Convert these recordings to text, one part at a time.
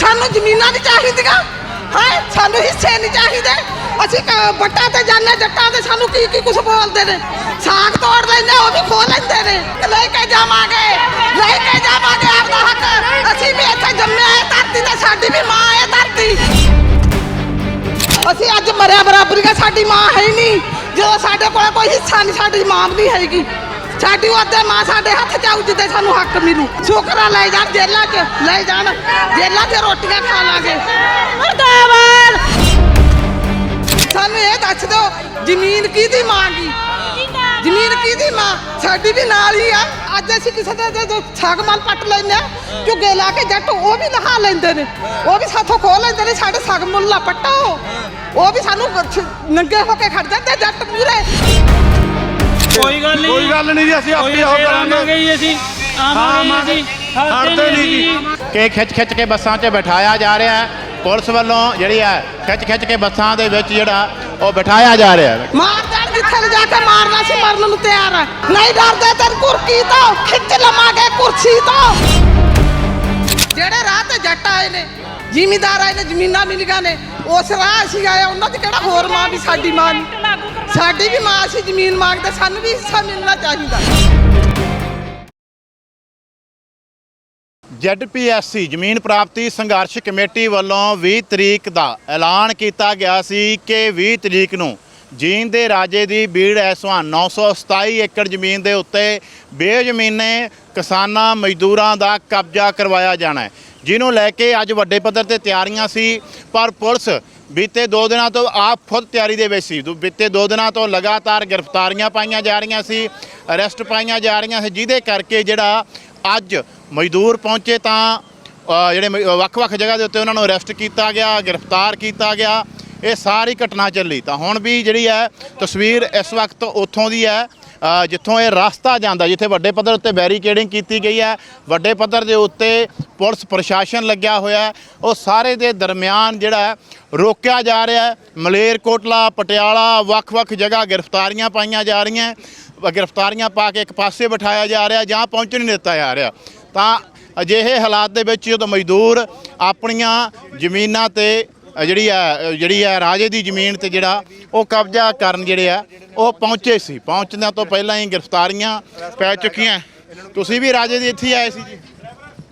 ਸਾਨੂੰ ਜ਼ਮੀਨਾਂ ਨਹੀਂ ਚਾਹੀਦੀਆਂ ਹਾਂ ਸਾਨੂੰ ਹਿੱਸੇ ਨਹੀਂ ਚਾਹੀਦੇ ਅਸੀਂ ਕ- ਵੱਟਾਂ ਤੇ ਜਾਂਦੇ ਜੱਟਾਂ ਤੇ ਸਾਨੂੰ ਕੀ ਕੀ ਕੁਝ ਬੋਲਦੇ ਨੇ ਸਾਗ ਤੋੜ ਲੈਂਦੇ ਉਹ ਵੀ ਖੋ ਲੈਂਦੇ ਨੇ ਲੈ ਕੇ ਜਾਵਾਂਗੇ ਲੈ ਕੇ ਜਾਵਾਂਗੇ ਆਪਦਾ ਹੱਕ ਅਸੀਂ ਵੀ ਇੱਥੇ ਜੰਮੇ ਆਏ ਧਰਤੀ ਤੇ ਸਾਡੀ ਵੀ ਮਾਂ ਹੈ ਧਰਤੀ ਅਸੀਂ ਅੱਜ ਮਰਿਆ ਬਰਾਬਰੀਗਾ ਸਾਡੀ ਮਾਂ ਹੈ ਹੀ ਨਹੀਂ ਜਦੋਂ ਸਾਡੇ ਕੋਲ ਕੋਈ ਹਿੱਸਾ ਨਹੀਂ ਸਾਡੀ ਮਾਂ ਵੀ ਨਹੀਂ ਹੈਗੀ ਸਾਡੀ ਉਹਦੇ ਮਾਂ ਸਾਡੇ ਹੱਥ ਚ ਆਊ ਜਿੱਦੇ ਸਾਨੂੰ ਹੱਕ ਮਿਲੂ। ਸ਼ੁਕਰਾ ਲੈ ਜਾਣ ਜੇਲਾਂ 'ਚ ਲੈ ਜਾਣ। ਜੇਲਾਂ 'ਚ ਰੋਟੀਆਂ ਖਾ ਲਾਂਗੇ। ਮਰਦਾਬਾਦ! ਸਾਨੂੰ ਇਹ ਦੱਸ ਦਿਓ ਜ਼ਮੀਨ ਕਿਹਦੀ ਮਾਂ ਗੀ? ਜ਼ਮੀਨ ਕਿਹਦੀ ਮਾਂ? ਸਾਡੀ ਵੀ ਨਾਲ ਹੀ ਆ। ਅੱਜ ਅਸੀਂ ਕਿਸੇ ਦੇ ਜਦੋਂ ਸਾਗਮਨ ਪੱਟ ਲੈਂਦੇ ਆ ਝੁੱਗੇ ਲਾ ਕੇ ਜੱਟ ਉਹ ਵੀ ਲਹਾ ਲੈਂਦੇ ਨੇ। ਉਹ ਵੀ ਸਾਥੋਂ ਖੋਹ ਲੈਂਦੇ ਨੇ ਸਾਡੇ ਸਾਗਮਨ ਲਾ ਪੱਟੋ। ਉਹ ਵੀ ਸਾਨੂੰ ਨੰਗੇ ਹੋ ਕੇ ਖੜ ਜਾਂਦੇ ਜੱਟ ਮੂਰੇ ਕੋਈ ਗੱਲ ਨਹੀਂ ਕੋਈ ਗੱਲ ਨਹੀਂ ਜੀ ਅਸੀਂ ਆਪੇ ਉਹ ਕਰਾਂਗੇ। ਜੀ ਅਸੀਂ। ਆਵਾਂਗੇ ਜੀ। ਹਟਦੇ ਨਹੀਂ ਜੀ। ਕਿ ਖਿੱਚ ਖਿੱਚ ਕੇ ਬੱਸਾਂ 'ਚ ਬਿਠਾਇਆ ਜਾ ਰਿਹਾ ਹੈ। ਪੁਲਿਸ ਵੱਲੋਂ ਜਿਹੜੀ ਹੈ ਖਿੱਚ ਖਿੱਚ ਕੇ ਬੱਸਾਂ ਦੇ ਵਿੱਚ ਜਿਹੜਾ ਉਹ ਬਿਠਾਇਆ ਜਾ ਰਿਹਾ ਹੈ। ਮਾਰ ਦੇਣ ਜਿੱਥੇ ਲਿਜਾ ਕੇ ਮਾਰਨਾ ਸੀ ਮਰਨ ਨੂੰ ਤਿਆਰ ਆ ਨਹੀਂ ਡਰਦੇ ਤੇ ਕੁਰਕੀ ਤੋਂ ਖਿੱਚ ਲਵਾਂਗੇ ਕੁਰਸੀ ਤੋਂ। ਜਿਹੜੇ ਰਾਹ ਤੇ ਜੱਟ ਆਏ ਨੇ ਜ਼ਿਮੀਦਾਰ ਆਏ ਨੇ, ਜ਼ਮੀਨਾਂ ਮਿਲੀਆਂ ਨੇ। ਉਸ ਰਾਹ ਅਸੀਂ ਆਏ ਉਹਨਾਂ ਦੀ ਕਿਹੜਾ ਹੋਰ ਮਾਂ ਵੀ ਸਾਡੀ ਮਾਂ ਨਹੀਂ ਸਾਡੀ ਵੀ ਮਾਂ ਸੀ ਜ਼ਮੀਨ ਮੰਗਦੇ, ਸਾਨੂੰ ਵੀ ਹਿੱਸਾ ਮਿਲਣਾ ਚਾਹੀਦਾ। ਜ਼ੈਡਪੀਐਸਸੀ, ਜ਼ਮੀਨ ਪ੍ਰਾਪਤੀ ਸੰਘਰਸ਼ ਕਮੇਟੀ ਵੱਲੋਂ 20 ਤਰੀਕ ਦਾ ਐਲਾਨ ਕੀਤਾ ਗਿਆ ਸੀ ਕਿ 20 ਤਰੀਕ ਨੂੰ ਜੀਨ ਦੇ ਰਾਜੇ ਦੀ ਬੀੜ ਐਸਵਾਨ 927 ਏਕੜ ਜ਼ਮੀਨ ਦੇ ਉੱਤੇ ਬੇਜ਼ਮੀਨੇ ਕਿਸਾਨਾਂ ਮਜ਼ਦੂਰਾਂ ਦਾ ਕਬਜ਼ਾ ਕਰਵਾਇਆ ਜਾਣਾ ਹੈ। ਜਿਹਨੂੰ ਲੈ ਕੇ ਅੱਜ ਵੱਡੇ ਪੱਧਰ ਤੇ ਤਿਆਰੀਆਂ ਸੀ, ਪਰ ਪੁਲਿਸ ਬੀਤੇ 2 ਦਿਨਾਂ ਤੋਂ ਆਪ ਖੁਦ ਤਿਆਰੀ ਦੇ ਵਿੱਚ ਸੀ। ਦੋ- ਬੀਤੇ 2 ਦਿਨਾਂ ਤੋਂ ਲਗਾਤਾਰ ਗ੍ਰਿਫਤਾਰੀਆਂ ਪਾਈਆਂ ਜਾ ਰਹੀਆਂ ਸੀ, ਅਰੈਸਟ ਪਾਈਆਂ ਜਾ ਰਹੀਆਂ ਸੀ, ਜਿਹਦੇ ਕਰਕੇ ਜਿਹੜਾ ਅੱਜ ਮਜ਼ਦੂਰ ਪਹੁੰਚੇ ਤਾਂ ਜਿਹੜੇ ਵੱਖ-ਵੱਖ ਜਗ੍ਹਾ ਦੇ ਉੱਤੇ ਉਹਨਾਂ ਨੂੰ ਅਰੈਸਟ ਕੀਤਾ ਗਿਆ, ਗ੍ਰਿਫਤਾਰ ਕੀਤਾ ਗਿਆ। ਇਹ ਸਾਰੀ ਘਟਨਾ ਚੱਲੀ। ਤਾਂ ਹੁਣ ਵੀ ਜਿਹੜੀ ਹੈ, ਤਸਵੀਰ ਇਸ ਵਕਤ ਉੱਥੋਂ ਦੀ ਹੈ। ਜਿੱਥੋਂ ਇਹ ਰਸਤਾ ਜਾਂਦਾ, ਜਿੱਥੇ ਵੱਡੇ ਪੱਧਰ ਉੱਤੇ ਬੈਰੀਕੇਡਿੰਗ ਕੀਤੀ ਗਈ ਹੈ, ਵੱਡੇ ਪੱਧਰ ਦੇ ਉੱਤੇ ਪੁਲਿਸ ਪ੍ਰਸ਼ਾਸਨ ਲੱਗਿਆ ਹੋਇਆ ਉਹ ਸਾਰੇ ਦੇ ਦਰਮਿਆਨ ਜਿਹੜਾ ਰੋਕਿਆ ਜਾ ਰਿਹਾ ਹੈ। ਮਲੇਰਕੋਟਲਾ ਪਟਿਆਲਾ ਵੱਖ-ਵੱਖ ਜਗ੍ਹਾ ਗ੍ਰਿਫਤਾਰੀਆਂ ਪਾਈਆਂ ਜਾ ਰਹੀਆਂ ਗ੍ਰਿਫਤਾਰੀਆਂ ਪਾ ਕੇ ਇੱਕ ਪਾਸੇ ਬਿਠਾਇਆ ਜਾ ਰਿਹਾ, ਜਾਂ ਪਹੁੰਚਣ ਨਹੀਂ ਦਿੱਤਾ ਜਾ ਰਿਹਾ। ਤਾਂ ਅਜਿਹੇ ਹਾਲਾਤ ਦੇ ਵਿੱਚ ਜਦੋਂ ਮਜ਼ਦੂਰ ਆਪਣੀਆਂ ਜ਼ਮੀਨਾਂ ਤੇ ਅ, ਜਿਹੜੀ ਆ ਜਿਹੜੀ ਆ ਰਾਜੇ ਦੀ ਜ਼ਮੀਨ ਤੇ ਜਿਹੜਾ ਉਹ ਕਬਜ਼ਾ ਕਰਨ ਜਿਹੜੇ ਆ ਉਹ ਪਹੁੰਚੇ ਸੀ। ਪਹੁੰਚਦਿਆਂ ਤੋਂ ਪਹਿਲਾਂ ਹੀ ਗ੍ਰਿਫਤਾਰੀਆਂ ਪੈ ਚੁੱਕੀਆਂ। ਤੁਸੀਂ ਵੀ ਰਾਜੇ ਦੀ ਇੱਥੇ ਹੀ ਆਏ ਸੀ ਜੀ?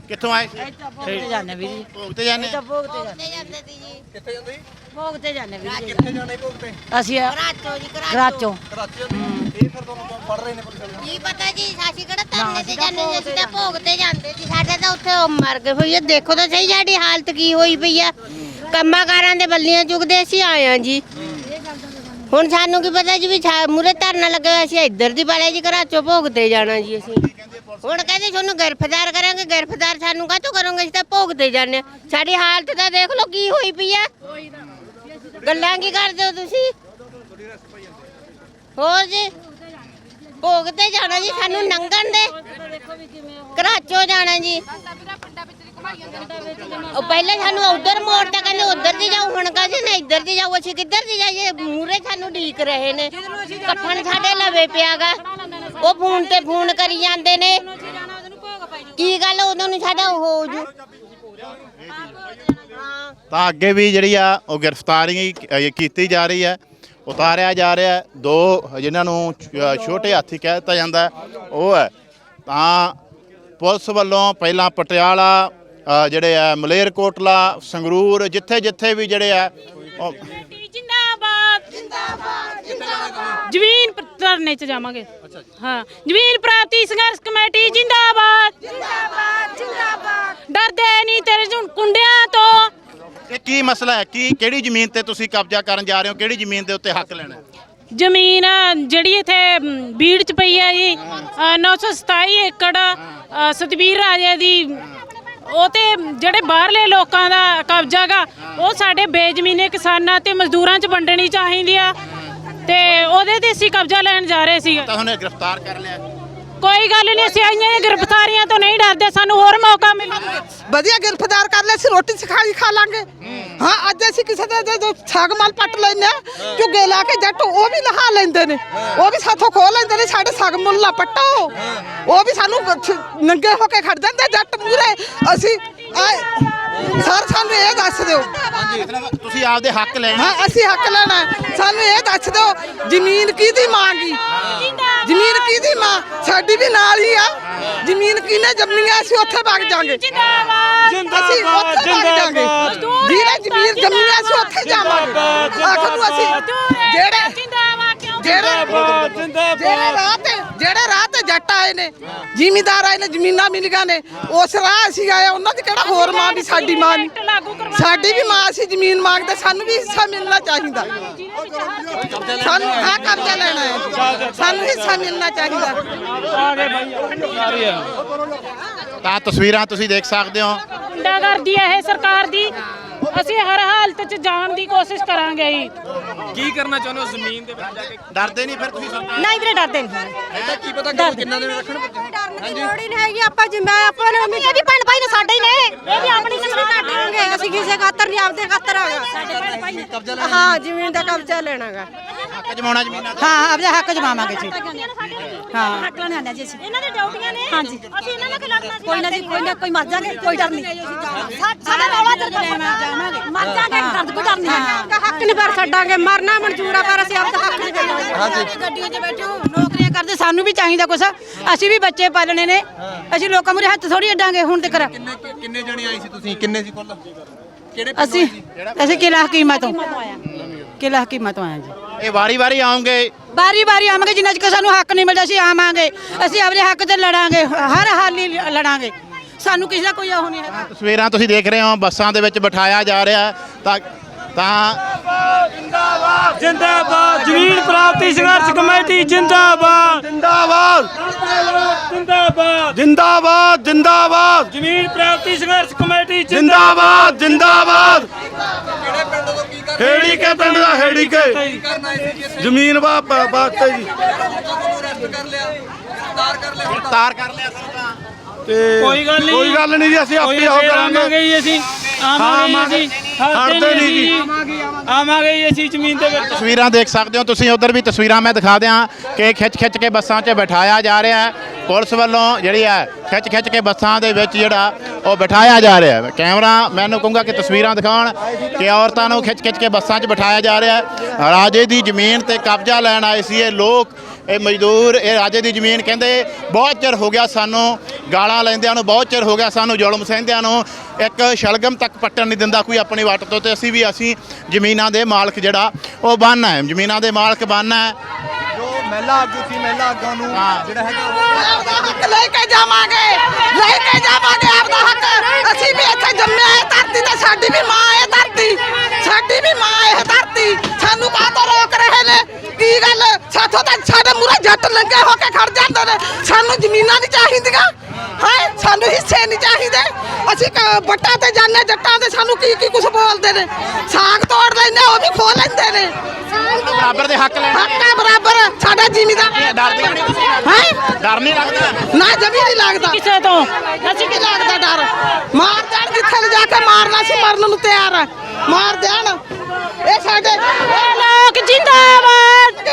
ਕਿੱਥੋਂ ਆਏ ਸੀ? ਭੋਗ ਤੇ ਜਾਂਦੇ ਵੀਰ ਜੀ। ਭੋਗ ਤੇ ਜਾਂਦੇ? ਤਾਂ ਭੋਗ ਤੇ ਜਾਂਦੇ। ਜਾਂਦੇ ਸੀ ਜੀ ਕਿੱਥੇ ਜਾਂਦੇ ਜੀ? ਭੋਗ ਤੇ ਜਾਂਦੇ ਵੀਰ ਜੀ। ਕਿੱਥੇ ਜਾਣੇ ਭੁਗਤੇ ਅਸੀਂ ਆ ਕਰਾਚੋ ਜੀ ਕਰਾਚੋ ਕਰਾਚੀ ਇਹ ਫਿਰ ਤੁਹਾਨੂੰ ਫੜ ਰਹੇ ਨੇ ਪੁਲਿਸ ਵਾਲੇ ਕੀ ਪਤਾ ਜੀ ਸਾਸੀ ਕਿਹੜਾ ਨਾ, ਧਰਨੇ ਅਸੀਂ ਤੇ ਤਾਂ ਜਾਂਦੇ ਭੋਗ ਜੀ ਤੇ ਅਸੀਂ ਤਾਂ ਭੋਗ ਤੇ ਜਾਂਦੇ ਸੀ ਸਾਡੇ ਤਾਂ ਉੱਥੇ ਉਹ ਮਰ ਗਏ ਹੋਈ ਆ। ਦੇਖੋ ਤਾਂ ਸਹੀ ਸਾਡੀ ਹਾਲਤ ਕੀ ਹੋਈ ਪਈ ਆ। ਕੰਮਾਕਾਰਾਂ ਦੇ ਬੱਲੀਆਂ ਚੁਗਦੇ ਅਸੀਂ ਆਏ ਆ ਜੀ। ਹੁਣ ਸਾਨੂੰ ਕੀ ਪਤਾ ਜੀ ਵੀ ਮੂਰੇ ਧਰਨਾ ਲੱਗਾ ਹੋਇਆ ਅਸੀਂ ਇੱਧਰ ਦੀ ਵਾਲੇ ਜੀ ਕਰਾਚੋ ਭੋਗ ਤੇ ਜਾਣਾ ਜੀ ਅਸੀਂ। ਹੁਣ ਕਹਿੰਦੇ ਤੁਹਾਨੂੰ ਗ੍ਰਿਫਤਾਰ ਕਰਾਂਗੇ, ਗ੍ਰਿਫਤਾਰ ਸਾਨੂੰ ਕਾਹਤੋਂ ਕਰੋਗੇ? ਅਸੀਂ ਤਾਂ ਭੋਗ ਜਾਂਦੇ ਸਾਡੀ ਹਾਲਤ ਤਾਂ ਦੇਖ ਲਓ ਕੀ ਹੋਈ ਪਈ ਆ। ਗੱਲਾਂ ਕੀ ਕਰਦੇ ਹੋ ਤੁਸੀਂ? ਹੋਰ ਜੀ, ਭੋਗ ਤੇ ਜਾਣਾ ਜੀ, ਸਾਨੂੰ ਨੰਗਣ ਦੇ। ਕਰਾਚੋ ਜਾਣਾ ਜੀ। ਉਹ ਪਹਿਲੇ ਸਾਨੂੰ ਉਧਰ ਮੋੜ ਤਾਂ ਕਹਿੰਦੇ ਉਧਰ ਦੀ ਜਾਓ, ਹੁਣ ਕਹਿੰਦੇ ਨੇ ਇੱਧਰ ਦੀ ਜਾਓ, ਅਸੀਂ ਕਿੱਧਰ ਦੀ ਜਾਈਏ? ਮੂਰੇ ਸਾਨੂੰ ਢੀਕ ਰਹੇ ਨੇ। ਕੱਫਣ ਸਾਡੇ ਲਵੇ ਪਿਆਗਾ। ਉਹ ਫੋਨ ਤੇ ਫੋਨ ਕਰੀ ਜਾਂਦੇ ਨੇ। ਕੀ ਗੱਲ ਉਹਨਾਂ ਨੂੰ ਸਾਡਾ ਹੋ ਜੂ। ਤਾਂ ਅੱਗੇ ਵੀ ਜਿਹੜੀ ਆ, ਉਹ ਗ੍ਰਿਫਤਾਰੀ ਕੀਤੀ ਜਾ ਰਹੀ ਹੈ। ਉਤਾਰਿਆ ਜਾ ਰਿਹਾ ਦੋ ਜਿਨ੍ਹਾਂ ਨੂੰ ਛੋਟੇ ਹਾਥੀ ਕਹਿ ਦਿੱਤਾ ਜਾਂਦਾ ਉਹ ਹੈ। ਤਾਂ ਪੁਲਿਸ ਵੱਲੋਂ ਪਹਿਲਾਂ ਪਟਿਆਲਾ ਜਿਹੜੇ ਆ ਮਲੇਰਕੋਟਲਾ ਸੰਗਰੂਰ ਜਿੱਥੇ ਜਿੱਥੇ ਵੀ ਜਿਹੜੇ ਆ ਜਿੰਦਾਬਾਦ। ਜ਼ਮੀਨ ਪ- ਧਰਨੇ ਚ ਜਾਵਾਂਗੇ। ਹਾਂ ਜ਼ਮੀਨ ਪ੍ਰਾਪਤੀ ਸੰਘਰਸ਼ ਕਮੇਟੀ ਜਿੰਦਾਬਾਦ। ਜਿੰਦਾਬਾਦ ਜਿੰਦਾਬਾਦ। ਡਰਦੇ ਨਹੀਂ ਤੇਰੇ ਕੁੰਡਿਆਂ ਤੋਂ। ਇਹ ਕੀ ਮਸਲਾ ਹੈ? ਕੀ ਕਿਹੜੀ ਜ਼ਮੀਨ ਤੇ ਤੁਸੀਂ ਕਬਜ਼ਾ ਕਰਨ ਜਾ ਰਹੇ ਹੋ? ਕਿਹੜੀ ਜ਼ਮੀਨ ਦੇ ਉੱਤੇ ਹੱਕ ਲੈਣਾ? ਜ਼ਮੀਨ ਜਿਹੜੀ ਇੱਥੇ ਬੀੜ ਚ ਪਈ ਹੈ ਜੀ। ਅ, 927 ਏਕੜ ਸਤਵੀਰ ਰਾਜੇ ਦੀ ਉਹ ਤੇ ਜਿਹੜੇ ਬਾਹਰਲੇ ਲੋਕਾਂ ਦਾ ਕਬਜ਼ਾਗਾ ਉਹ ਸਾਡੇ ਬੇਜ਼ਮੀਨੇ ਕਿਸਾਨਾਂ ਤੇ ਮਜ਼ਦੂਰਾਂ 'ਚ ਵੰਡਣੀ ਚਾਹੀਦੀ ਆ। ਤੇ ਉਹਦੇ ਤੇ ਅਸੀਂ ਕਬਜ਼ਾ ਲੈਣ ਜਾ ਰਹੇ ਸੀ ਤਾਂ ਉਹਨੇ ਗ੍ਰਿਫਤਾਰ ਕਰ ਲਿਆ। ਕੋਈ ਗੱਲ ਨਹੀਂ, ਅਸੀਂ ਆਈਆਂ ਨੇ ਗ੍ਰਿਫਤਾਰੀਆਂ ਤੋਂ ਨਹੀਂ ਡਰਦੇ, ਸਾਨੂੰ ਹੋਰ ਮੌਕਾ ਮਿਲੂਗਾ। ਵਧੀਆ ਗਿਰਫਤਾਰ ਕਰ ਲੈ, ਅਸੀਂ ਰੋਟੀ ਸਿਖਾਈ ਖਾ ਲਾਂਗੇ। ਹਾਂ, ਅੱਜ ਅਸੀਂ ਕਿਸੇ ਦੇ ਜਦੋਂ ਸਾਗ ਮਾਲ ਪੱਟ ਲੈਂਦੇ ਆ ਝੁੱਗੇ ਲਾ ਕੇ ਜੱਟ, ਉਹ ਵੀ ਲਹਾ ਲੈਂਦੇ ਨੇ। ਉਹ ਵੀ ਸਾਥੋਂ ਖੋ ਲੈਂਦੇ ਨੇ, ਸਾਡੇ ਸਾਗ ਮੁੱਲਾ ਪੱਟੋ। ਉਹ ਵੀ ਸਾਨੂੰ ਨੰਗੇ ਹੋ ਕੇ ਖੜ ਜਾਂਦੇ, ਜੱਟ ਮੂਰੇ ਅਸੀਂ ਆਏ। ਸਰ ਸਾਨੂੰ ਇਹ ਦੱਸ ਦਿਓ। ਤੁਸੀਂ ਆਪਦੇ ਹੱਕ ਲੈਣਾ। ਹਾਂ ਅਸੀਂ ਹੱਕ ਲੈਣਾ ਹੈ। ਸਾਨੂੰ ਇਹ ਦੱਸ ਦਿਓ ਜ਼ਮੀਨ ਕਿਹਦੀ ਮਾਂਗੀ ਜ਼ਮੀਨ ਕਿਹਦੀ ਮਾਂ? ਸਾਡੀ ਵੀ ਨਾਲ ਹੀ ਆ। ਜ਼ਮੀਨ ਕਿਹਨੇ ਜੰਮੀ ਆ ਅਸੀਂ ਉੱਥੇ ਵਗ ਜਾਾਂਗੇ ਅਸੀਂ ਉੱਥੇ ਵਗ ਜਾਾਂਗੇ ਜਿਹਨੇ ਜ਼ਮੀਨ ਜੰਮੀ ਆ ਅਸੀਂ ਉੱਥੇ ਜਾਵਾਂਗੇ। ਆਖਰ ਨੂੰ ਅਸੀਂ ਜਿਹੜੇ ਜਿਹੜੇ ਰਾਹ ਜੱਟ ਆਏ ਨੇ ਜ਼ਿਮੀਦਾਰ ਆਏ ਨੇ ਜ਼ਮੀਨਾਂ ਮਿਲੀਆਂ ਨੇ। ਉਸ ਰਾਹ ਅਸੀਂ ਆਏ ਉਹਨਾਂ ਦੀ ਕਿਹੜਾ ਹੋਰ ਮਾਂ ਵੀ ਸਾਡੀ ਮਾਂ ਨਹੀਂ। ਸਾਡੀ ਵੀ ਮਾਂ ਅਸੀਂ ਜ਼ਮੀਨ ਮੰਗਦੇ ਸਾਨੂੰ ਵੀ ਹਿੱਸਾ ਮਿਲਣਾ ਚਾਹੀਦਾ। ਸਾਨੂੰ ਆ ਕਬਜ਼ਾ ਲੈਣਾ ਹੈ। ਸਾਨੂੰ ਹਿੱਸਾ ਮਿਲਣਾ ਚਾਹੀਦਾ। ਤਾਂ ਤਸਵੀਰਾਂ ਤੁਸੀਂ ਦੇਖ ਸਕਦੇ ਹੋ। ਗੁੰਡਾਗਰਦੀ ਹੈ ਇਹ ਸਰਕਾਰ ਦੀ। ਅਸੀਂ ਹਰ ਹਾਲਤ 'ਚ ਜਾਣ ਦੀ ਕੋਸ਼ਿਸ਼ ਕਰਾਂਗੇ ਜੀ। ਕੀ ਕਰਨਾ ਚਾਹੁੰਦੇ ਹੋ ਜ਼ਮੀਨ ਦੇ ਵਿੱਚ ਜਾ ਕੇ? ਡਰਦੇ ਨਹੀਂ ਫਿਰ ਤੁਸੀਂ ਸਰਕਾਰ ਨਹੀਂ ਵੀਰੇ ਡਰਦੇ ਨਹੀਂ। ਇਹਦਾ ਕੀ ਪਤਾ ਕਿ ਕਿੰਨਾ ਦਿਨ ਰੱਖਣ? ਹਾਂਜੀ। ਲੋੜ ਹੀ ਨਹੀਂ ਹੈਗੀ ਆਪਾਂ ਜਿੰਮਾ ਆਪਾਂ ਨੇ ਇਹ ਵੀ ਭੈਣ ਭਾਈ ਨੇ ਸਾਡੇ ਹੀ ਨੇ। ਇਹ ਵੀ ਆਪਣੀ ਜ਼ਮੀਨ ਕੱਟਾਂਗੇ ਅਸੀਂ ਕਿਸੇ ਖਾਤਰ ਨਹੀਂ ਆਪਦੇ ਖਾਤਰ ਆਗਾ ਸਾਡੇ ਭੈਣ ਭਾਈ ਨੇ ਹਾਂ ਜ਼ਮੀਨ ਦਾ ਕਬਜ਼ਾ ਲੈਣਾਗਾ। ਹੱਕ ਜਮਾਉਣਾ ਜ਼ਮੀਨਾਂ ਤੇ ਹਾਂ ਆਪਦੇ ਹੱਕ ਜਮਾਵਾਂਗੇ ਜੀ। ਹਾਂ ਹੱਕ ਲੈਣ ਆਂਦੇ ਜੀ ਅਸੀਂ ਇਹਨਾਂ ਦੇ ਡਿਊਟੀਆਂ ਨੇ ਹਾਂਜੀ ਅਸੀਂ ਇਹਨਾਂ ਨਾਲ ਲੜਨਾ ਕੋਈ ਨਾ ਜੀ ਕੋਈ ਨਾ ਕੋਈ ਮਰ ਜਾਗੇ ਕੋਈ ਡਰ ਨਹੀਂ। ਸਾਡਾ ਰੌਲਾ ਚੱਲਦਾ। ਜਾਵਾਂਗੇ। ਮਰ ਜਾਗੇ ਦਰਦ ਕੋਈ ਡਰ ਨਹੀਂ ਹੈ ਹੱਕ ਨਹੀਂ ਪਰ ਛੱਡਾਂਗੇ। ਮਰਨਾ ਮਨਜ਼ੂਰ ਆ ਪਰ ਅਸੀਂ ਆਪਦਾ ਹੱਕ ਨਹੀਂ ਛੱਡਾਂਗੇ ਗੱਡੀਆਂ 'ਚ ਬੈਠੋ ਨੌਕਰੀਆਂ ਕਰਦੇ ਸਾਨੂੰ ਵੀ ਚਾਹੀਦਾ ਕੁਛ। ਅਸੀਂ ਵੀ ਬੱਚੇ ਪਾਲਣੇ ਨੇ। ਅਸੀਂ ਲੋਕਾਂ ਮੂਰੇ ਹੱਥ ਥੋੜੀ ਅੱਡਾਂਗੇ ਹੁਣ ਤੱਕ। ਕਿੰਨੇ ਕਿੰਨੇ ਜਣੇ ਆਏ ਸੀ ਤੁਸੀਂ? ਕਿੰਨੇ ਸੀ ਕੁੱਲ? ਕਿਹੜੇ ਅਸੀਂ ਅਸੀਂ ਕਿਲਾ ਹਕੀਮਾ ਤੋਂ। ਕਿਲਾ ਹਕੀਮਾ ਤੋਂ ਆਏ ਜੀ। ਇਹ ਵਾਰੀ-ਵਾਰੀ ਆਉਂਗੇ। ਬਾਰੀ ਬਾਰੀ ਆਵਾਂਗੇ ਜਿੰਨਾ ਚਿਰ ਸਾਨੂੰ ਹੱਕ ਨਹੀਂ ਮਿਲਦਾ ਅਸੀਂ ਆਵਾਂਗੇ। ਅਸੀਂ ਆਪਣੇ ਹੱਕ ਤੇ ਲੜਾਂਗੇ ਹਰ ਹਾਲੀ ਲੜਾਂਗੇ। ਸਾਨੂੰ ਕਿਸੇ ਦਾ ਕੋਈ ਉਹ ਨਹੀਂ ਹੈ ਤਸਵੀਰਾਂ ਤੁਸੀਂ ਦੇਖ ਰਹੇ ਹੋ ਬੱਸਾਂ ਦੇ ਵਿੱਚ ਬਿਠਾਇਆ ਜਾ ਰਿਹਾ ਹੈ। ਤਾਂ ਤਾਂ ਜਿੰਦਾਬਾਦ ਜ਼ਮੀਨ ਪ੍ਰਾਪਤੀ ਸੰਘਰਸ਼ ਕਮੇਟੀ ਜਿੰਦਾਬਾਦ। ਜਿੰਦਾਬਾਦ। ਜਿੰਦਾਬਾਦ। ਜਿੰਦਾਬਾਦ ਜਿੰਦਾਬਾਦ। ਜ਼ਮੀਨ ਪ੍ਰਾਪਤੀ ਸੰਘਰਸ਼ ਕਮੇਟੀ ਜਿੰਦਾਬਾਦ ਜਿੰਦਾਬਾਦ। ਹੇੜੀ ਕੇ ਪਿੰਡ ਦਾ ਹੇੜੀ ਕੇ। ਜ਼ਮੀਨ ਵਾ ਵਾਸਤੇ ਜੀ। ਅਰੈਸਟ ਕਰ ਲਿਆ ਗ੍ਰਿਫਤਾਰ ਕਰ ਲਿਆ। ਹੁਣ ਤਾਰ ਕਰ ਲਿਆ ਸਾਨੂੰ ਤਾਂ। ਤੇ ਕੋਈ ਗੱਲ ਨਹੀਂ। ਕੋਈ ਗੱਲ ਨਹੀਂ ਜੀ ਅਸੀਂ ਆਪੇ ਫੇਰ ਕਰਾਂਗੇ। ਜੀ ਅਸੀਂ। ਆਵਾਂਗੇ ਜੀ ਹਟਦੇ ਨਹੀਂ ਜੀ। ਆਵਾਂਗੇ ਜੀ ਅਸੀਂ ਜ਼ਮੀਨ ਵਿੱਚ। ਤਸਵੀਰਾਂ ਦੇਖ ਸਕਦੇ ਹੋ ਤੁਸੀਂ ਉਧਰ ਵੀ ਤਸਵੀਰਾਂ ਮੈਂ ਦਿਖਾ ਦਿਆਂ ਕਿ ਖਿੱਚ-ਖਿੱਚ ਕੇ ਬੱਸਾਂ 'ਚ ਬਿਠਾਇਆ ਜਾ ਰਿਹਾ ਹੈ। ਪੁਲਿਸ ਵੱਲੋਂ ਜਿਹੜੀ ਹੈ ਖਿੱਚ-ਖਿੱਚ ਕੇ ਬੱਸਾਂ ਦੇ ਵਿੱਚ ਜਿਹੜਾ ਉਹ ਬਿਠਾਇਆ ਜਾ ਰਿਹਾ ਹੈ। ਕੈਮਰਾ ਮੈਨੂੰ ਕਹੂੰਗਾ ਕਿ ਤਸਵੀਰਾਂ ਦਿਖਾਉਣ ਕਿ ਔਰਤਾਂ ਨੂੰ ਖਿੱਚ-ਖਿੱਚ ਕੇ ਬੱਸਾਂ 'ਚ ਬਿਠਾਇਆ ਜਾ ਰਿਹਾ ਹੈ। ਰਾਜੇ ਦੀ ਜ਼ਮੀਨ ਤੇ ਕਬਜ਼ਾ ਲੈਣ ਆਏ ਸੀ ਇਹ ਲੋਕ। ਇਹ ਮਜ਼ਦੂਰ ਇਹ ਰਾਜੇ ਦੀ ਜ਼ਮੀਨ ਕਹਿੰਦੇ ਬਹੁਤ ਚਿਰ ਹੋ ਗਿਆ ਸਾਨੂੰ ਗਾਲਾਂ ਲੈਂਦਿਆਂ ਨੂੰ ਬਹੁਤ ਚਿਰ ਹੋ ਗਿਆ ਸਾਨੂੰ ਜ਼ੁਲਮ ਸਹਿੰਦਿਆਂ ਨੂੰ। ਇੱਕ ਸ਼ਲਗਮ ਤੱਕ ਪੱਟਣ ਨਹੀਂ ਦਿੰਦਾ ਕੋਈ ਆਪਣੀ ਵੱਟ ਤੋਂ ਤੇ ਅਸੀਂ ਵੀ ਅਸੀਂ ਜ਼ਮੀਨਾਂ ਦੇ ਮਾਲਕ ਜਿਹੜਾ ਉਹ ਬਣਨਾ ਹੈ। ਜ਼ਮੀਨਾਂ ਦੇ ਮਾਲਕ ਬਣਨਾ ਹੈ। ਜੋ ਮਹਿਲਾ ਆਗੂ ਸੀ ਮਹਿਲਾ ਆਗਾਂ ਨੂੰ। ਜਿਹੜਾ ਹੈਗਾ ਹੱਕ ਲੈ ਕੇ ਜਾਵਾਂਗੇ। ਲੈ ਕੇ ਜਾਵਾਂਗੇ ਆਪਦਾ ਹੱਕ। ਅਸੀਂ ਵੀ ਇੱਥੇ ਜੰਮਿਆ ਇਹ ਧਰਤੀ ਤੇ ਸਾਡੀ ਵੀ ਮਾਂ ਇਹ ਧਰਤੀ। ਸਾਡੀ ਵੀ ਮਾਂ ਇਹ ਧਰਤੀ। ਸਾਨੂੰ ਕਾਹਤੋਂ ਰੋਕ ਰਹੇ ਨੇ? ਕੀ ਗੱਲ? ਸਾਥੋਂ ਤਾਂ ਸਾਡੇ ਮੂਰੇ ਜੱਟ ਲੰਗੇ ਹੋ ਕੇ ਖੜ ਜਾਂਦੇ ਨੇ। ਸਾਨੂੰ ਜ਼ਮੀਨਾਂ ਨਹੀਂ ਚਾਹੀਦੀਆਂ। ਹਾਂ? ਸਾਨੂੰ ਹਿੱਸੇ ਨਹੀਂ ਚਾਹੀਦੇ। ਅਸੀਂ ਵੱਟਾਂ ਤੇ ਜਾਂਦੇ ਜੱਟਾਂ ਦੇ ਸਾਨੂੰ ਕੀ ਕੀ ਕੁਝ ਬੋਲਦੇ ਨੇ? ਸਾਗ ਤੋੜ ਲੈਂਦੇ ਉਹ ਵੀ ਖੋ ਲੈਂਦੇ ਨੇ। ਬਰਾਬਰ ਦੇ ਹੱਕ ਲੈਣ ਹੱਕ ਹੈ ਬਰਾਬਰ ਸਾਡਾ ਜ਼ਿਮੀਦਾਰ। ਡਰਦੇ ਹੈ? ਡਰ ਨਹੀਂ ਲੱਗਦਾ। ਨਾ ਜਮੀ ਨਹੀਂ ਲੱਗਦਾ। ਕਿਸੇ ਤੋਂ। ਅਸੀਂ ਕੀ ਲੱਗਦਾ ਡਰ। ਮਾਰ ਦੇਣ ਜਿੱਥੇ ਲਿਜਾ ਕੇ ਮਾਰਨਾ ਸੀ ਮਰਨ ਨੂੰ ਤਿਆਰ। ਆ ਮਾਰ ਦੇਣ। ਇਹ ਸਾਡੇ ਇਹ ਲੋਕ ਜਿੰਦਾਬਾਦ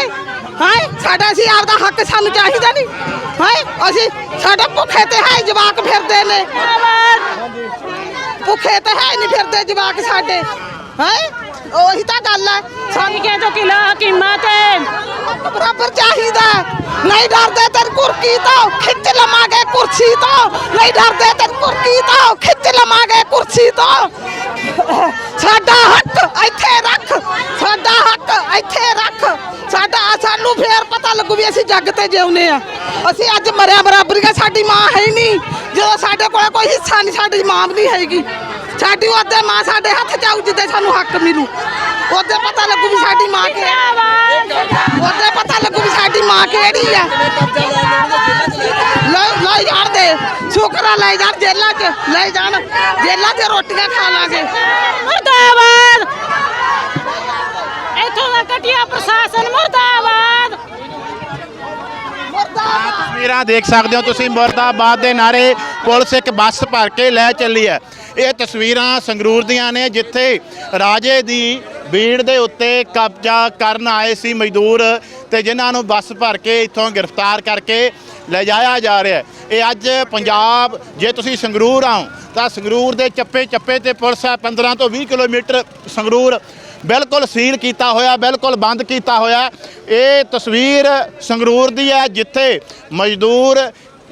ਹਾਏ ਸਾਡਾ ਸੀ ਆਪਦਾ ਹੱਕ ਸਾਨੂੰ ਚਾਹੀਦਾ ਨਹੀਂ। ਹਾਏ ਅਸੀਂ ਸਾਡੇ ਭੁੱਖੇ ਤੇ ਹੈ ਜਵਾਕ ਫਿਰਦੇ ਨੇ। ਭੁੱਖੇ ਤੇ ਹੈ ਨਹੀਂ ਫਿਰਦੇ ਜਵਾਕ ਸਾਡੇ। ਹਾਏ ਉਹੀ ਤਾਂ ਗੱਲ ਹੈ। ਸਾਨੂੰ ਠੀਕ ਹੈ ਜੋ ਕਿਲਾ ਹਕੀਮਾ ਤੇ? ਬਰਾਬਰ ਚਾਹੀਦਾ। ਨਹੀਂ ਡਰਦੇ ਤੇ ਕੁਰਕੀ ਤੋਂ, ਖਿੱਚ ਲਵਾਂਗੇ ਕੁਰਸੀ ਤੋਂ। ਨਹੀਂ ਡਰਦੇ ਤੇ ਕੁਰਕੀ ਤੋਂ, ਖਿੱਚ ਲਵਾਂਗੇ ਕੁਰਸੀ ਤੋਂ। ਸਾਡਾ ਹੱਕ ਇੱਥੇ ਰੱਖ, ਸਾਡਾ ਹੱਕ ਇੱਥੇ ਰੱਖ। ਸਾਡਾ, ਸਾਨੂੰ ਫੇਰ ਪਤਾ ਲੱਗੂ ਵੀ ਅਸੀਂ ਜੱਗ ਤੇ ਜਿਉਂਦੇ ਆ ਅਸੀਂ ਅੱਜ ਮਰਿਆ ਬਰਾਬਰੀਆਂ ਸਾਡੀ ਮਾਂ ਹੈ ਹੀ ਨਹੀਂ। ਜਦੋਂ ਸਾਡੇ ਕੋਲ ਕੋਈ ਹਿੱਸਾ ਨਹੀਂ, ਸਾਡੀ ਮਾਂ ਵੀ ਨਹੀਂ ਹੈਗੀ। ਸਾਡੀ ਉਹਦੇ ਮਾਂ ਸਾਡੇ ਹੱਥ ਚ ਆਊ, ਜਿੱਦੇ ਸਾਨੂੰ ਹੱਕ ਮਿਲੂ। ਉਹਦੇ ਪਤਾ ਲੱਗੂ ਵੀ ਸਾਡੀ ਮਾਂ ਕਿਹੜੀ ਉਹਦੇ ਪਤਾ ਲੱਗੂ ਵੀ ਸਾਡੀ ਮਾਂ ਕਿਹੜੀ ਆ। ਲੈ ਲੈ ਜਾਣ ਦੇ ਸ਼ੁਕਰਾ ਲੈ ਜਾਣ ਜੇਲਾਂ 'ਚ ਲੈ ਜਾਣ ਜੇਲਾਂ 'ਚ ਰੋਟੀਆਂ ਖਾ ਲਾਂਗੇ। ਮੁਰਦਾਬਾਦ। ਇੱਥੋਂ ਦਾ ਕਟਿਆ ਪ੍ਰਸ਼ਾਸਨ ਮੁਰਦਾਬਾਦ। ਤਸਵੀਰਾਂ ਦੇਖ ਸਕਦੇ ਹੋ ਤੁਸੀਂ ਮੁਰਦਾਬਾਦ ਦੇ ਨਾਰੇ ਪੁਲਿਸ ਇੱਕ ਬੱਸ ਭਰ ਕੇ ਲੈ ਚੱਲੀ ਹੈ। ਇਹ ਤਸਵੀਰਾਂ ਸੰਗਰੂਰ ਦੀਆਂ ਨੇ ਜਿੱਥੇ ਰਾਜੇ ਦੀ ਬੀੜ ਦੇ ਉੱਤੇ ਕਬਜ਼ਾ ਕਰਨ ਆਏ ਸੀ ਮਜ਼ਦੂਰ ਤੇ ਜਿਨ੍ਹਾਂ ਨੂੰ ਬੱਸ ਭਰ ਕੇ ਇੱਥੋਂ ਗ੍ਰਿਫਤਾਰ ਕਰਕੇ ਲੈ ਜਾਇਆ ਜਾ ਰਿਹਾ ਹੈ। ਇਹ ਅੱਜ ਪੰਜਾਬ, ਜੇ ਤੁਸੀਂ ਸੰਗਰੂਰ ਆਓ, ਤਾਂ ਸੰਗਰੂਰ ਦੇ ਚੱਪੇ ਚੱਪੇ ਤੇ ਪੁਲਿਸ ਹੈ 15 ਤੋਂ 20 ਕਿਲੋਮੀਟਰ ਸੰਗਰੂਰ ਬਿਲਕੁਲ ਸੀਲ ਕੀਤਾ ਹੋਇਆ, ਬਿਲਕੁਲ ਬੰਦ ਕੀਤਾ ਹੋਇਆ। ਇਹ ਤਸਵੀਰ ਸੰਗਰੂਰ ਦੀ ਹੈ, ਜਿੱਥੇ ਮਜ਼ਦੂਰ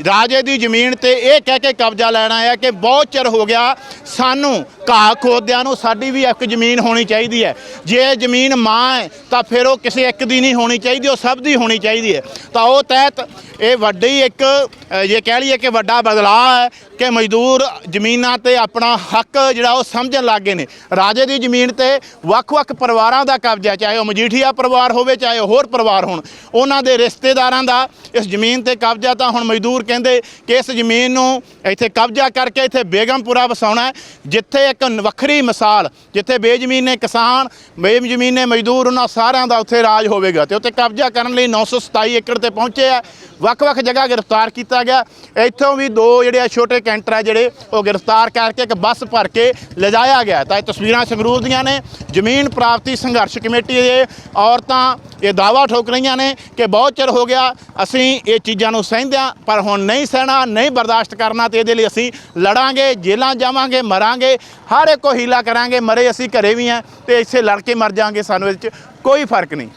ਰਾਜੇ ਦੀ ਜ਼ਮੀਨ ਤੇ ਇਹ ਕਹਿ ਕੇ ਕਬਜ਼ਾ ਲੈਣਾ ਹੈ ਕਿ ਬਹੁਤ ਚਿਰ ਹੋ ਗਿਆ ਸਾਨੂੰ ਘਾਹ ਖੋਦਿਆਂ ਨੂੰ ਸਾਡੀ ਵੀ ਇੱਕ ਜ਼ਮੀਨ ਹੋਣੀ ਚਾਹੀਦੀ ਹੈ। ਜੇ ਜ਼ਮੀਨ ਮਾਂ ਹੈ ਤਾਂ ਫਿਰ ਉਹ ਕਿਸੇ ਇੱਕ ਦੀ ਨਹੀਂ ਹੋਣੀ ਚਾਹੀਦੀ ਉਹ ਸਭ ਦੀ ਹੋਣੀ ਚਾਹੀਦੀ ਹੈ। ਤਾਂ ਉਹ ਤਹਿਤ ਇਹ ਵੱਡੀ ਇੱਕ ਅ, ਜੇ ਕਹਿ ਲਈਏ ਕਿ ਵੱਡਾ ਬਦਲਾਅ ਹੈ ਕਿ ਮਜ਼ਦੂਰ ਜ਼ਮੀਨਾਂ ਤੇ ਆਪਣਾ ਹੱਕ ਜਿਹੜਾ ਉਹ ਸਮਝਣ ਲੱਗ ਗਏ ਨੇ। ਰਾਜੇ ਦੀ ਜ਼ਮੀਨ ਤੇ ਵੱਖ-ਵੱਖ ਪਰਿਵਾਰਾਂ ਦਾ ਕਬਜ਼ਾ ਚਾਹੇ ਉਹ ਮਜੀਠੀਆ ਪਰਿਵਾਰ ਹੋਵੇ ਚਾਹੇ ਉਹ ਹੋਰ ਪਰਿਵਾਰ ਹੋਣ ਉਹਨਾਂ ਦੇ ਰਿਸ਼ਤੇਦਾਰਾਂ ਦਾ ਇਸ ਜ਼ਮੀਨ ਤੇ ਕਬਜ਼ਾ ਤਾਂ ਹੁਣ ਮਜ਼ਦੂਰ ਕਹਿੰਦੇ ਕਿ ਇਸ ਜ਼ਮੀਨ ਨੂੰ ਇੱਥੇ ਕਬਜ਼ਾ ਕਰਕੇ ਇੱਥੇ ਬੇਗਮਪੁਰਾ ਵਸਾਉਣਾ ਜਿੱਥੇ ਇੱਕ ਵੱਖਰੀ ਮਿਸਾਲ, ਜਿੱਥੇ ਬੇਜ਼ਮੀਨ ਨੇ ਕਿਸਾਨ, ਬੇਜ਼ਮੀਨ ਨੇ ਮਜ਼ਦੂਰ, ਉਹਨਾਂ ਸਾਰਿਆਂ ਦਾ ਉੱਥੇ ਰਾਜ ਹੋਵੇਗਾ ਤੇ ਉੱਥੇ ਕਬਜ਼ਾ ਕਰਨ ਲਈ 927 ਏਕੜ ਤੇ ਪਹੁੰਚੇ ਆ। ਵੱਖ-ਵੱਖ ਜਗ੍ਹਾ ਗ੍ਰਿਫਤਾਰ ਕੀਤਾ ਗਿਆ। ਇੱਥੋਂ ਵੀ ਦੋ ਜਿਹੜੇ ਆ ਛੋਟੇ ਕੈਂਟਰ ਆ ਜਿਹੜੇ ਉਹ ਗ੍ਰਿਫਤਾਰ ਕਰਕੇ ਇੱਕ ਬੱਸ ਭਰ ਕੇ ਲਿਜਾਇਆ ਗਿਆ ਤਾਂ ਇਹ ਤਸਵੀਰਾਂ ਸੰਗਰੂਰ ਦੀਆਂ ਨੇ। ਜ਼ਮੀਨ ਪ੍ਰਾਪਤੀ ਸੰਘਰਸ਼ ਕਮੇਟੀ ਦੇ ਔਰਤਾਂ ਇਹ ਦਾਵਾ ਠੋਕ ਰਹੀਆਂ ਨੇ ਕਿ ਬਹੁਤ ਚਿਰ ਹੋ ਗਿਆ, ਅਸੀਂ ਇਹ ਚੀਜ਼ਾਂ ਨੂੰ ਸਹਿੰਦਿਆਂ, ਪਰ ਹੁਣ ਨਹੀਂ ਸਹਿਣਾ, ਨਹੀਂ ਬਰਦਾਸ਼ਤ ਕਰਨਾ ਤੇ ਇਹਦੇ ਲਈ ਅਸੀਂ ਲੜਾਂਗੇ ਜੇਲਾਂ ਜਾਵਾਂਗੇ, ਮਰਾਂਗੇ, ਹਰ ਇੱਕ ਕੋ ਹੀਲਾ ਕਰਾਂਗੇ, ਮਰੇ ਅਸੀਂ ਘਰੇ ਵੀ ਆ ਤੇ ਇੱਥੇ ਲੜ ਕੇ ਮਰ ਜਾਾਂਗੇ, ਸਾਨੂੰ ਇਹਦੇ 'ਚ ਕੋਈ ਫ਼ਰਕ ਨਹੀਂ।